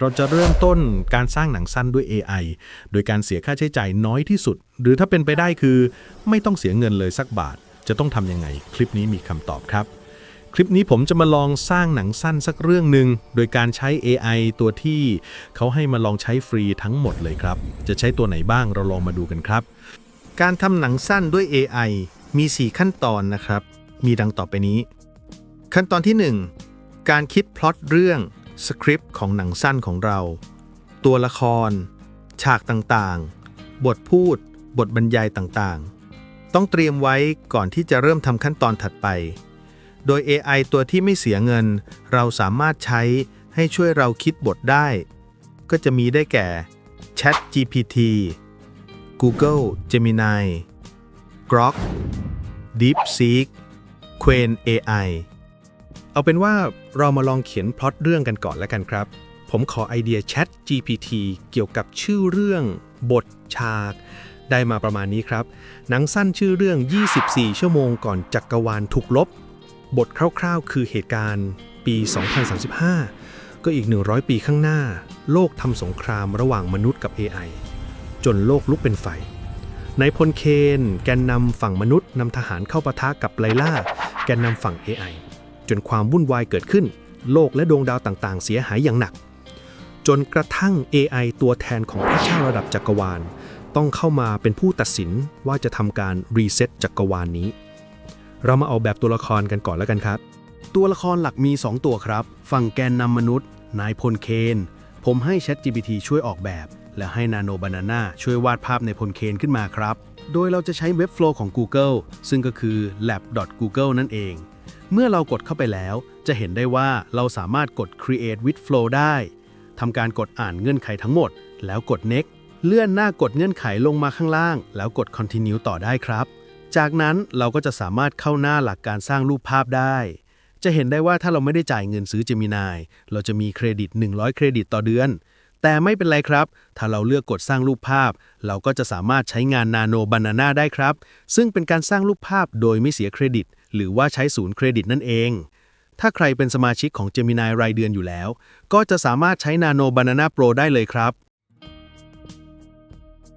เราจะเริ่มต้นการสร้างหนังสั้นด้วย AI โดยการเสียค่าใช้จ่ายน้อยที่สุด หรือถ้าเป็นไปได้คือไม่ต้องเสียเงินเลยสักบาท จะต้องทำยังไง คลิปนี้มีคำตอบครับ คลิปนี้ผมจะมาลองสร้างหนังสั้นสักเรื่องหนึ่งโดยการใช้ AI ตัวที่เขาให้มาลองใช้ฟรีทั้งหมดเลยครับ จะใช้ตัวไหนบ้างเราลองมาดูกันครับ การทำหนังสั้นด้วย AI มี 4 ขั้นตอนนะครับ มีดังต่อไปนี้ ขั้นตอนที่ 1 การคิดพล็อตเรื่อง สคริปต์ของหนังสั้นของเรา ตัวละคร ฉากต่างๆ บทพูด บทบรรยายต่างๆ ต้องเตรียมไว้ก่อนที่จะเริ่มทำขั้นตอนถัดไป โดย AI ตัวที่ไม่เสียเงิน เราสามารถใช้ให้ช่วยเราคิดบทได้ ก็จะมีได้แก่ Chat GPT Google Gemini Grok DeepSeek Queen AI เอาเป็นว่าเรามาลองเขียนพล็อตเรื่องกันก่อนแล้วกันครับ ผมขอไอเดีย Chat GPT เกี่ยวกับชื่อเรื่อง บทฉาก ได้มาประมาณนี้ครับ หนังสั้นชื่อเรื่อง 24 ชั่วโมงก่อนจักรวาลถูกลบ บทคร่าวๆ คือเหตุการณ์ปี 2035 ก็อีก 100 ปีข้างหน้า โลกทำสงครามระหว่างมนุษย์กับ AI จนโลกลุกเป็นไฟนายพลเคน แกนนำฝั่งมนุษย์นำทหารเข้าปะทะกับไลล่า แกนนำฝั่ง AI จนความวุ่นวายเกิดขึ้น โลกและดวงดาวต่างๆ เสียหายอย่างหนัก จนกระทั่ง AI ตัวแทนของพระเจ้าระดับจักรวาล ต้องเข้ามาเป็นผู้ตัดสินว่าจะทำการรีเซ็ตจักรวาลนี้ เรามาเอาแบบตัวละครกันก่อนแล้วกันครับ ตัวละครหลักมี 2 ตัวครับ ฝั่งแกนนำมนุษย์ นายพลเคน ผมให้ ChatGPT ช่วยออกแบบ และให้ Nano Banana ช่วยวาดภาพในพลเคนขึ้นมาครับโดยเราจะใช้เว็บโฟลของ Google ซึ่งก็คือ lab.google นั่นเอง เมื่อเรากดเข้าไปแล้ว จะเห็นได้ว่าเราสามารถกด create with flow ได้ทำการกดอ่านเงื่อนไขทั้งหมด แล้วกด next เลื่อนหน้ากดเงื่อนไขลงมาข้างล่าง แล้วกด continue ต่อได้ครับ จากนั้นเราก็จะสามารถเข้าหน้าหลักการสร้างรูปภาพได้ จะเห็นได้ว่าถ้าเราไม่ได้จ่ายเงินซื้อ Gemini เราจะมีเครดิต 100 เครดิตต่อเดือน แต่ไม่เป็นไรครับ ถ้าเราเลือกกดสร้างรูปภาพ เราก็จะสามารถใช้งาน Nano Banana ได้ครับ ซึ่งเป็นการสร้างรูปภาพโดยไม่เสียเครดิต หรือว่าใช้ศูนย์เครดิตนั่นเอง ถ้าใครเป็นสมาชิกของ Gemini รายเดือนอยู่แล้ว ก็จะสามารถใช้ Nano Banana Pro ได้เลยครับ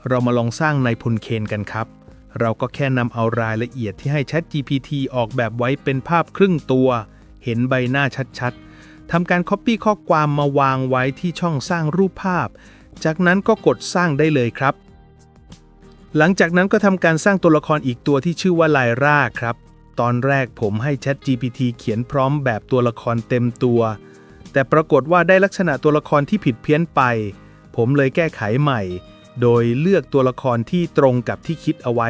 เรามาลองสร้างในพลเคนกันครับ เราก็แค่นำเอารายละเอียดที่ให้ Chat GPT ออกแบบไว้เป็นภาพครึ่งตัว เห็นใบหน้าชัดๆทำการ Copy ข้อความมาวางไว้ที่ช่องสร้างรูปภาพ จากนั้นก็กดสร้างได้เลยครับหลังจากนั้นก็ทำการสร้างตัวละครอีกตัวที่ชื่อว่าไลราครับ ตอนแรกผมให้ Chat GPT เขียนพร้อมแบบตัวละครเต็มตัว แต่ปรากฏว่าได้ลักษณะตัวละครที่ผิดเพี้ยนไป ผมเลยแก้ไขใหม่ โดยเลือกตัวละครที่ตรงกับที่คิดเอาไว้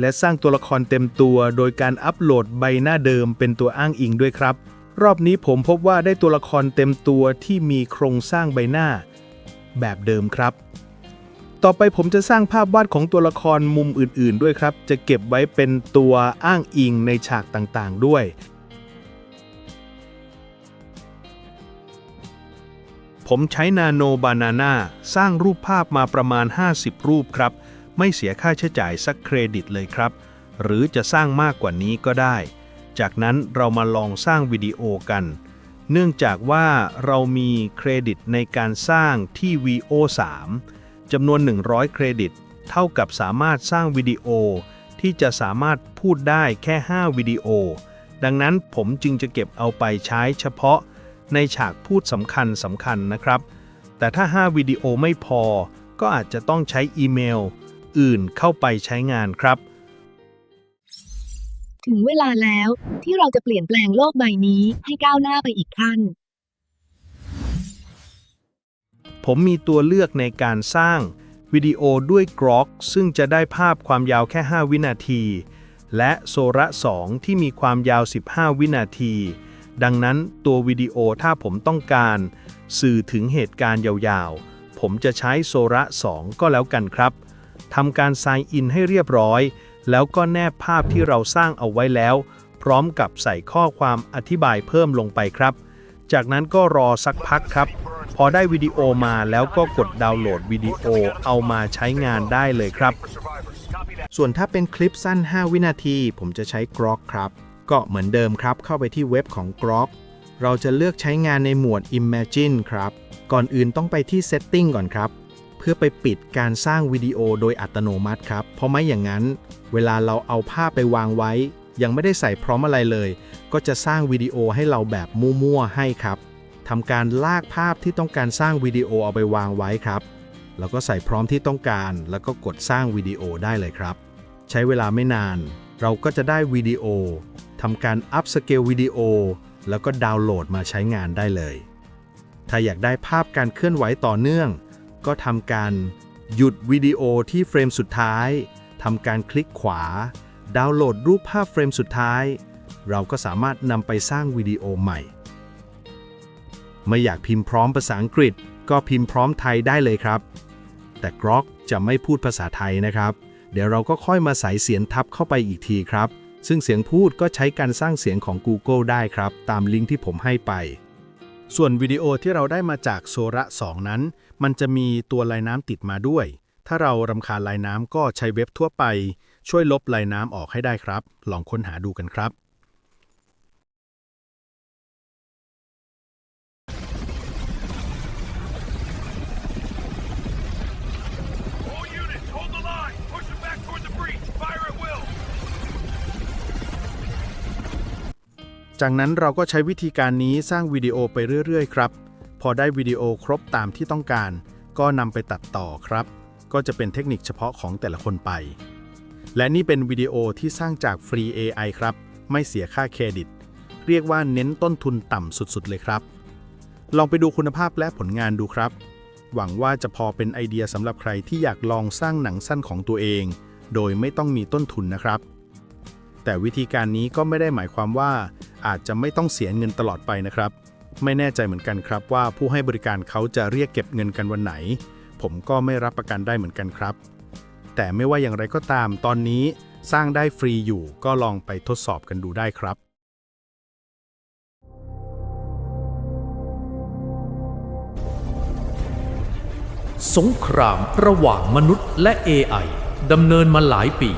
และสร้างตัวละครเต็มตัวโดยการอัปโหลดใบหน้าเดิมเป็นตัวอ้างอิงด้วยครับ รอบนี้ผมพบว่าได้ตัวละครเต็มตัวที่มีโครงสร้างใบหน้า แบบเดิมครับ ต่อไปผมจะสร้างภาพวาดของตัวละครมุมอื่น ๆ ด้วยครับ จะเก็บไว้เป็นตัวอ้างอิงในฉากต่างๆ ด้วย ผมใช้ Nano Banana สร้างรูปภาพมาประมาณ 50 รูปครับ ไม่เสียค่าใช้จ่ายสักเครดิตเลยครับ หรือจะสร้างมากกว่านี้ก็ได้ จากนั้นเรามาลองสร้างวิดีโอกัน เนื่องจากว่าเรามีเครดิตในการสร้างที่ VO 3 จำนวน 100 เครดิต เท่ากับสามารถสร้างวิดีโอ ที่จะสามารถพูดได้แค่ 5 วิดีโอ ดังนั้นผมจึงจะเก็บเอาไปใช้เฉพาะในฉากพูดสำคัญสำคัญนะครับ แต่ถ้า 5 วิดีโอไม่พอ ก็อาจจะต้องใช้อีเมล อื่นเข้าไปใช้งานครับ ถึงเวลาแล้วที่เราจะเปลี่ยนแปลงโลกใบนี้ให้ก้าวหน้าไปอีกขั้น ผมมีตัวเลือกในการสร้างวิดีโอด้วย Grok ซึ่งจะได้ภาพความยาวแค่ 5 วินาที และโซระ2 ที่มีความยาว 15 วินาที ดังนั้นตัววิดีโอถ้าผมต้องการ สื่อถึงเหตุการณ์ยาวๆ ผมจะใช้โซระ 2 ก็แล้วกันครับทำการ Sign In ให้เรียบร้อย แล้วก็แนบภาพที่เราสร้างเอาไว้แล้ว พร้อมกับใส่ข้อความอธิบายเพิ่มลงไปครับ จากนั้นก็รอสักพักครับ พอได้วิดีโอมาแล้วก็กดดาวน์โหลดวิดีโอเอามาใช้งานได้เลยครับ ส่วนถ้าเป็นคลิปสั้น 5 วินาที ผมจะใช้ Grok ครับ ก็เหมือนเดิมครับ เข้าไปที่เว็บของ Grok เราจะเลือกใช้งานในหมวด Imagine ครับ ก่อนอื่นต้องไปที่ Setting ก่อนครับ เพื่อไปปิดการสร้างวิดีโอโดยอัตโนมัติครับ เพราะไม่อย่างนั้น เวลาเราเอาภาพไปวางไว้ ยังไม่ได้ใส่พร้อมอะไรเลย ก็จะสร้างวิดีโอให้เราแบบมั่วๆให้ครับ ทำการลากภาพที่ต้องการสร้างวิดีโอเอาไปวางไว้ครับ แล้วก็ใส่พร้อมที่ต้องการ แล้วก็กดสร้างวิดีโอได้เลยครับ ใช้เวลาไม่นาน เราก็จะได้วิดีโอทำการอัพสเกลวิดีโอแล้วก็ดาวน์โหลดมาใช้งานได้เลย ถ้าอยากได้ภาพการเคลื่อนไหวต่อเนื่อง ก็ทำการหยุดวิดีโอที่เฟรมสุดท้ายทำการคลิกขวา ดาวน์โหลดรูปภาพเฟรมสุดท้าย เราก็สามารถนำไปสร้างวิดีโอใหม่ ไม่อยากพิมพ์พร้อมภาษาอังกฤษ ก็พิมพ์พร้อมไทยได้เลยครับ แต่กรอกจะไม่พูดภาษาไทยนะครับ เดี๋ยวเราก็ค่อยมาใส่เสียงทับเข้าไปอีกทีครับ ซึ่งเสียงพูดก็ใช้การสร้างเสียงของ Google ได้ครับ ตามลิงก์ที่ผมให้ไป ส่วนวิดีโอที่เราได้มาจากโซระ2 นั้น มันจะมีตัวลายน้ำติดมาด้วย ถ้าเรารำคาญลายน้ำก็ใช้เว็บทั่วไป ช่วยลบลายน้ำออกให้ได้ครับ ลองค้นหาดูกันครับ จากนั้นเราก็ใช้วิธีการนี้สร้างวิดีโอไปเรื่อยๆ ครับ พอได้วิดีโอครบตามที่ต้องการ ก็นำไปตัดต่อครับ ก็จะเป็นเทคนิคเฉพาะของแต่ละคนไป และนี่เป็นวิดีโอที่สร้างจากฟรี AI ครับ ไม่เสียค่าเครดิต เรียกว่าเน้นต้นทุนต่ำสุดๆ เลยครับ ลองไปดูคุณภาพและผลงานดูครับ หวังว่าจะพอเป็นไอเดียสำหรับใครที่อยากลองสร้างหนังสั้นของตัวเอง โดยไม่ต้องมีต้นทุนนะครับ แต่วิธีการนี้ก็ไม่ได้หมายความว่า อาจจะไม่ต้องเสียเงินตลอดไปนะครับ ไม่แน่ใจเหมือนกันครับว่าผู้ให้บริการเขาจะเรียกเก็บเงินกันวันไหน ผมก็ไม่รับประกันได้เหมือนกันครับ แต่ไม่ว่าอย่างไรก็ตามตอนนี้สร้างได้ฟรีอยู่ก็ลองไปทดสอบกันดูได้ครับสงครามระหว่างมนุษย์และ AI ดำเนินมาหลายปี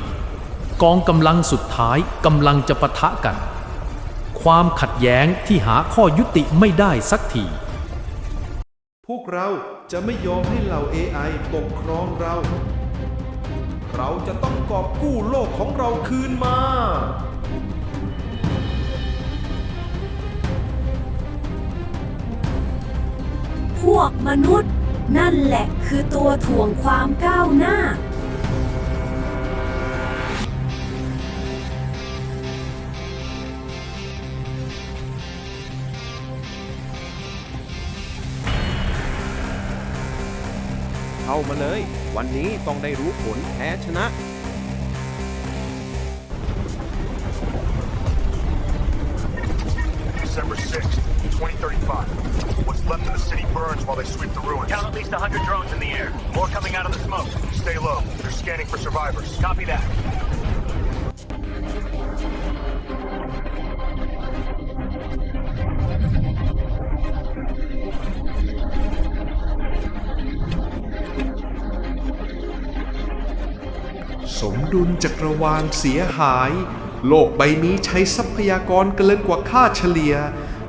กองกำลังสุดท้ายกำลังจะปะทะกัน ความขัดแย้งที่หาข้อยุติไม่ได้สักที พวกเราจะไม่ยอมให้เหล่า AI ปกครองเรา เราจะต้องกอบกู้โลกของเราคืนมา พวกมนุษย์นั่นแหละคือตัวถ่วงความก้าวหน้า เข้ามาเลย วันนี้ต้องได้รู้ผลแพ้ชนะ December 6th, 2035. What's left of the city burns while they sweep the ruins. Count at least 100 drones in the air. More coming out of the smoke. Stay low. They're scanning for survivors. Copy that. ดุลจักรวาลเสียหาย โลกใบนี้ใช้ทรัพยากรเกินกว่าค่าเฉลี่ย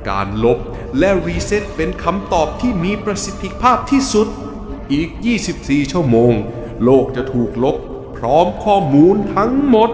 การลบและรีเซ็ตเป็นคำตอบที่มีประสิทธิภาพที่สุด อีก 24 ชั่วโมง โลกจะถูกลบพร้อมข้อมูลทั้งหมด